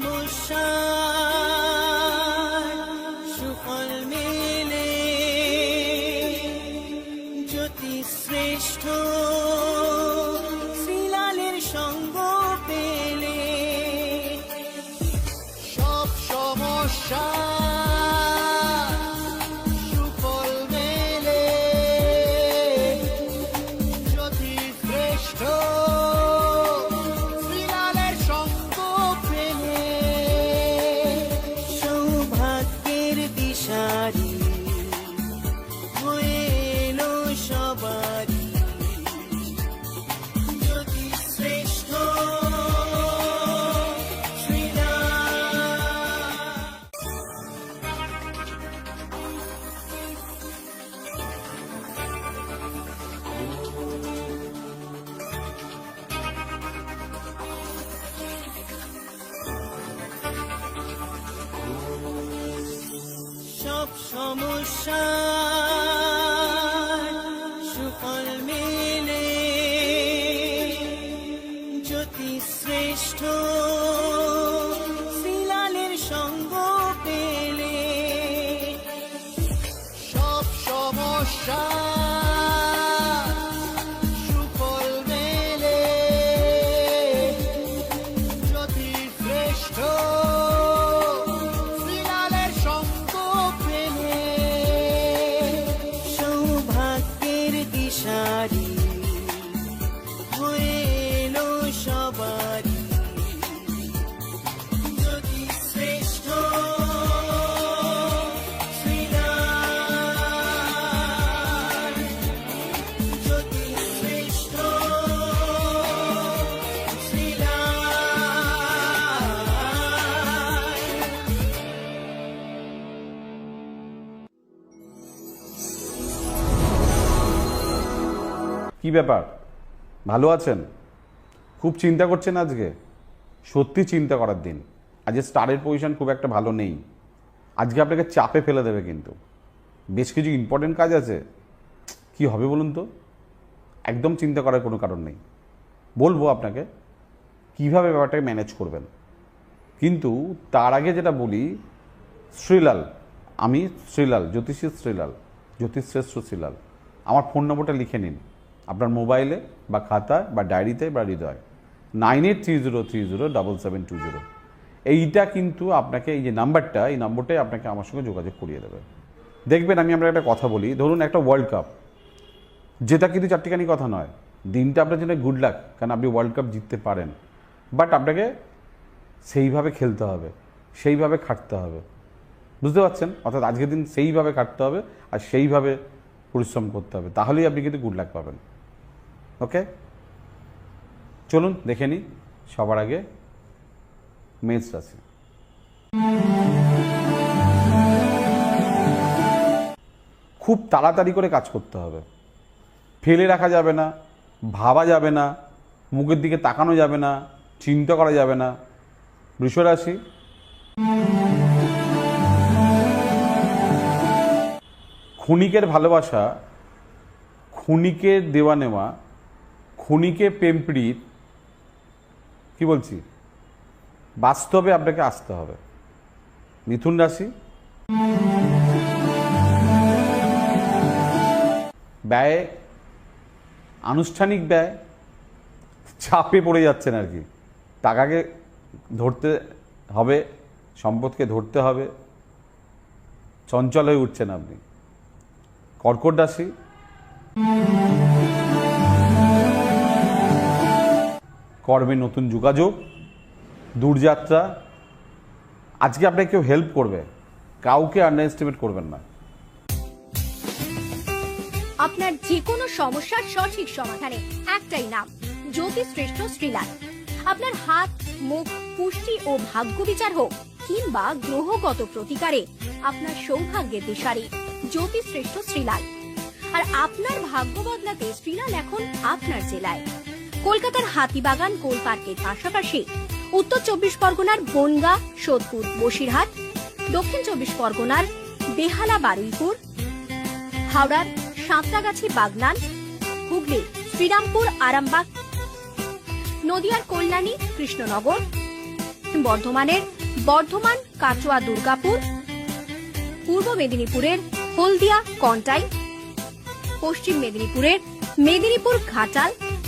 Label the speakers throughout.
Speaker 1: সমস্যা সুফল মেলে জ্যোতি শ্রেষ্ঠ শ্রীলালের সঙ্গ পেলে
Speaker 2: সব সমস্যা
Speaker 1: সবারই। শ্রেষ্ঠ সব সমস্যা শ্রেষ্ঠ
Speaker 3: কি ব্যাপার? ভালো আছেন? খুব চিন্তা করছেন আজকে? সত্যি চিন্তা করার দিন। আজকে স্টারের পজিশন খুব একটা ভালো নেই। আজকে আপনাকে চাপে ফেলে দেবে কিন্তু। বেশ কিছু ইম্পর্টেন্ট কাজ আছে। কি হবে বলুন তো? একদম চিন্তা করার কোনো কারণ নেই। বলব আপনাকে, কীভাবে ব্যাপারটাকে ম্যানেজ করবেন? কিন্তু তার আগে যেটা বলি, শ্রীলাল, আমি শ্রীলাল, জ্যোতিষী শ্রীলাল, জ্যোতিষশ্রেষ্ঠ শ্রীলাল। আমার ফোন নম্বরটা লিখে নিন। আপনার মোবাইলে বা খাতায় বা ডায়েরিতে বা হৃদয়। Nine eight three zero three zero double seven two zero. এইটা কিন্তু আপনাকে, এই যে নাম্বারটা, এই নম্বরটাই আপনাকে আমার সঙ্গে যোগাযোগ করিয়ে দেবে। দেখবেন আমি আপনাকে একটা কথা বলি, ধরুন একটা ওয়ার্ল্ড কাপ যেটা কিন্তু চারটিখানি কথা নয়। দিনটা আপনার জন্য গুড লাক কারণ আপনি ওয়ার্ল্ড কাপ জিততে পারেন। বাট আপনাকে সেইভাবে খেলতে হবে, সেইভাবে খাটতে হবে। বুঝতে পারছেন? অর্থাৎ আজকের দিন সেইভাবে খাটতে হবে আর সেইভাবে পরিশ্রম করতে হবে। তাহলেই আপনি কিন্তু গুড লাক পাবেন। ওকে চলুন, দেখে নিই। সবার আগে মেষ রাশি। খুব তাড়াতাড়ি করে কাজ করতে হবে। ফেলে রাখা যাবে না, ভাবা যাবে না, মুখের দিকে তাকানো যাবে না, চিন্তা করা যাবে না। বৃষরাশি ক্ষণিকের ভালোবাসা ক্ষণিকের দেওয়া নেওয়া ক্ষণিকে পেম্পড়ির কি বলছি? বাস্তবে আপনাকে আসতে হবে। মিথুন রাশি। ব্যয়, আনুষ্ঠানিক ব্যয়, চাপে পড়ে যাচ্ছেন আর কি। টাকাকে ধরতে হবে, সম্পদকে ধরতে হবে। চঞ্চল হয়ে উঠছেন আপনি। কর্কট রাশি। কর্মে নতুন যোগাযোগ দূরযাত্রা আজকে আপনাকে কেউ হেল্প করবে, কাউকে আন্ডার এস্টিমেট করবেন না।
Speaker 4: আপনার যে কোনো সমস্যার সঠিক সমাধানে একটাই নাম জ্যোতিষ শ্রেষ্ঠ শ্রীলাল আপনার হাত, মুখ, পুষ্টি ও ভাগ্য বিচার হোক, কিংবা গ্রহগত প্রতিকারে আপনার সৌভাগ্যের দিশারি জ্যোতিষ শ্রেষ্ঠ শ্রীলাল আর আপনার ভাগ্য বদলাতে শ্রীলাল এখন আপনার জেলায়। কলকাতার হাতিবাগান কোল পার্কের পাশাপাশি উত্তর চব্বিশ পরগনার বনগা, সোদপুর, বসিরহাট, দক্ষিণ চব্বিশ পরগনার বেহালা, বারুইপুর, হাওড়ার সাঁতরাগাছি, বাগনান হুগলি শ্রীরামপুর, আরামবাগ, নদিয়ার কল্যাণী, কৃষ্ণনগর, বর্ধমানের বর্ধমান কাটোয়া দুর্গাপুর, পূর্ব মেদিনীপুরের হলদিয়া, কন্টাই, পশ্চিম মেদিনীপুরের মেদিনীপুর, ঘাটাল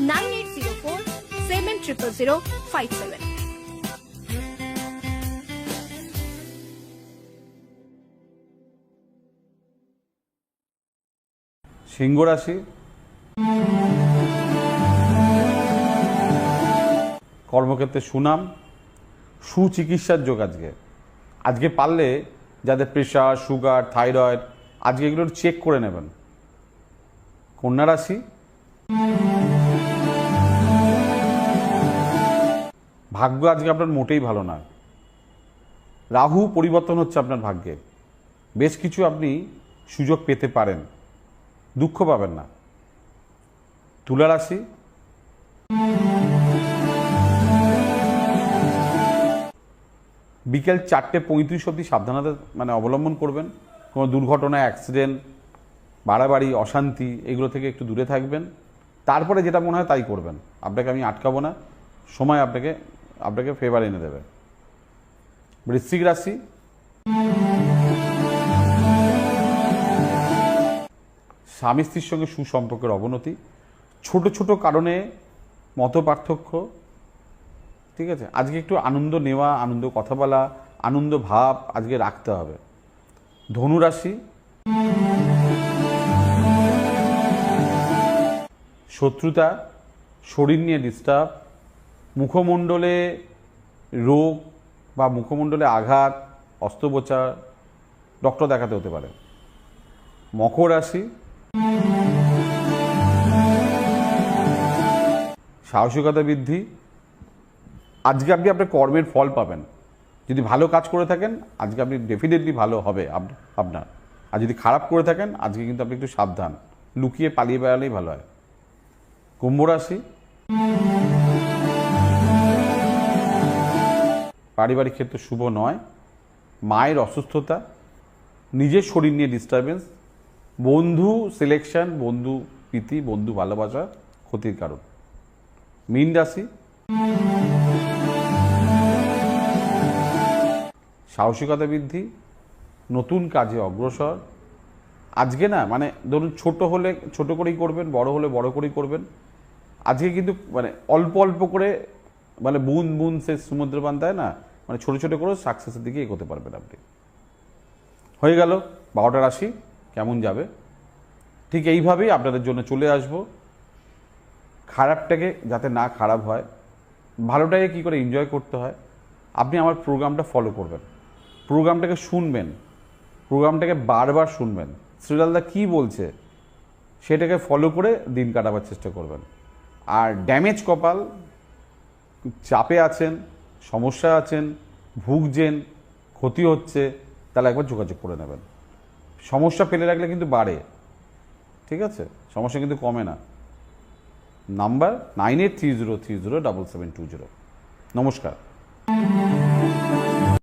Speaker 4: নাইন
Speaker 3: সিংহ রাশি। কর্মক্ষেত্রে সুনাম, সুচিকিৎসার যোগ আজকে। আজকে পারলে যাদের প্রেশার সুগার থাইরয়েড আজকে এগুলো চেক করে নেবেন। কন্যা রাশি। ভাগ্য আজকে আপনার মোটেই ভালো না। রাহু পরিবর্তন হচ্ছে আপনার ভাগ্যে। বেশ কিছু আপনি সুযোগ পেতে পারেন। দুঃখ পাবেন না। তুলা রাশি। বিকেল চারটে পঁয়ত্রিশ অবধি সাবধানতা মানে অবলম্বন করবেন। কোনো দুর্ঘটনা, অ্যাক্সিডেন্ট, বাড়াবাড়ি, অশান্তি, এগুলো থেকে একটু দূরে থাকবেন। তারপরে যেটা মনে হয় তাই করবেন। আপনাকে আমি আটকাবো না। সময় আপনাকে আপনাকে ফেভার এনে দেবে। বৃশ্চিক রাশি। স্বামী স্ত্রীর সঙ্গে সুসম্পর্কের অবনতি। ছোট ছোট কারণে মত পার্থক্য ঠিক আছে? আজকে একটু আনন্দ নেওয়া, আনন্দ কথা বলা, আনন্দ ভাব আজকে রাখতে হবে। ধনুরাশি শত্রুতা, শরীর নিয়ে ডিস্টার্ব মুখমণ্ডলে রোগ বা মুখমণ্ডলে আঘাত, অস্ত্রোপচার ডক্টর দেখাতে হতে পারে। মকর রাশি সাহসিকতা বৃদ্ধি। আজকে আপনি আপনার কর্মের ফল পাবেন। যদি ভালো কাজ করে থাকেন, আজকে আপনি ডেফিনেটলি ভালো হবে আপ- আপনার। আর যদি খারাপ করে থাকেন, আজকে কিন্তু আপনি একটু সাবধান। লুকিয়ে পালিয়ে বেড়ালেই ভালো হয়। কুম্ভ রাশি পারিবারিক ক্ষেত্রে শুভ নয়, মায়ের অসুস্থতা, নিজের শরীর নিয়ে ডিস্টারবেন্স বন্ধু সিলেকশন বন্ধু প্রীতি, বন্ধু ভালোবাসা ক্ষতির কারণ। মীন রাশি, সাহসিকতা বৃদ্ধি, নতুন কাজে অগ্রসর। আজকে না মানে ধরুন ছোট হলে ছোট করেই করবেন, বড় হলে বড় করেই করবেন। আজকে কিন্তু মানে অল্প অল্প করে মানে বুন বুন সে সমুদ্র পান্তায় না? মানে ছোট ছোট করে সাকসেসের দিকে এগোতে পারবেন আপনি। হয়ে গেল, বারোটা রাশি, কেমন যাবে? ঠিক এইভাবেই আপনাদের জন্য চলে আসব। খারাপটাকে যাতে না খারাপ হয়, ভালোটাকে কী করে এনজয় করতে হয়, আপনি আমার প্রোগ্রামটা ফলো করবেন। প্রোগ্রামটাকে শুনবেন প্রোগ্রামটাকে বারবার শুনবেন। শ্রীলালদা কী বলছে, সেটাকে ফলো করে দিন কাটাবার চেষ্টা করবেন। আর ড্যামেজ কপাল, চাপে আছেন সমস্যা আছেন, ভুগছেন, ক্ষতি হচ্ছে, তাহলে একবার যোগাযোগ করে নেবেন। সমস্যা ফেলে রাখলে কিন্তু বাড়ে। ঠিক আছে? সমস্যা কিন্তু কমে না। Number nine eight three zero three zero double seven two zero. নমস্কার।